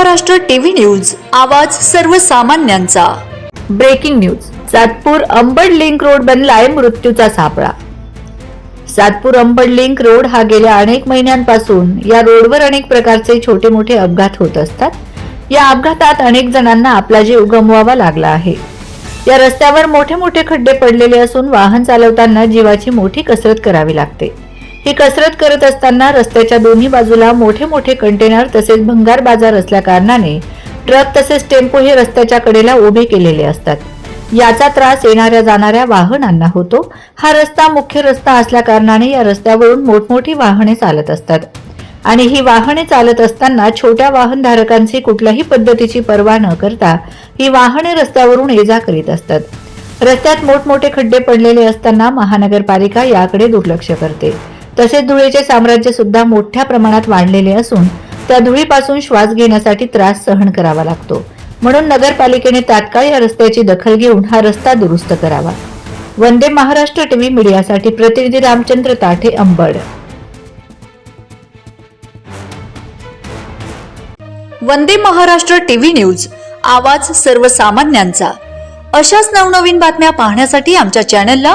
Maharashtra TV news आवाज सर्वसामान्यांचा. Breaking news Satpur Ambad link road बनलाय मृत्यूचा सापळा. सातपूर अंबड लिंक रोड हा गेल्या अनेक महिन्यांपासून या रोडवर अनेक प्रकारचे छोटे मोठे अपघात होत असतात. या अपघातात अनेक जणांना आपला जीव गमवावा लागला आहे. या रस्त्यावर मोठे मोठे खड्डे पडलेले असून वाहन चालवताना जीवाची मोठी कसरत करावी लागते. ही कसरत करत असताना रस्त्याच्या दोन्ही बाजूला मोठे मोठे कंटेनर तसेच भंगार बाजार असल्या कारणाने ट्रक तसेच टेम्पो हे रस्त्याच्या कडेला उभे केलेले असतात. याचा त्रास येणाऱ्या जाणाऱ्या वाहनांना होतो. हा रस्ता मुख्य रस्ता असल्या कारणाने या रस्त्यावरून मोठमोठी वाहने चालत असतात. आणि ही वाहने चालत असताना छोट्या वाहनधारकांची कुठल्याही पद्धतीची पर्वा न करता ही वाहने रस्त्यावरून ये जा करीत असतात. रस्त्यात मोठमोठे खड्डे पडलेले असताना महानगरपालिका याकडे दुर्लक्ष करते. तसेच धुळेचे साम्राज्य सुद्धा मोठ्या प्रमाणात वाढलेले असून त्या धुळीपासून श्वास घेण्यासाठी त्रास सहन करावा लागतो. म्हणून नगरपालिकेने तात्काळ या रस्त्याची दखल घेऊन हा रस्ता दुरुस्त करावा. वंदे महाराष्ट्र टीव्ही मीडियासाठी प्रतिनिधी रामचंद्र ताठे अंबड. वंदे महाराष्ट्र टीव्ही न्यूज आवाज सर्वसामान्यांचा. अशाच नवनवीन बातम्या पाहण्यासाठी आमच्या चॅनलला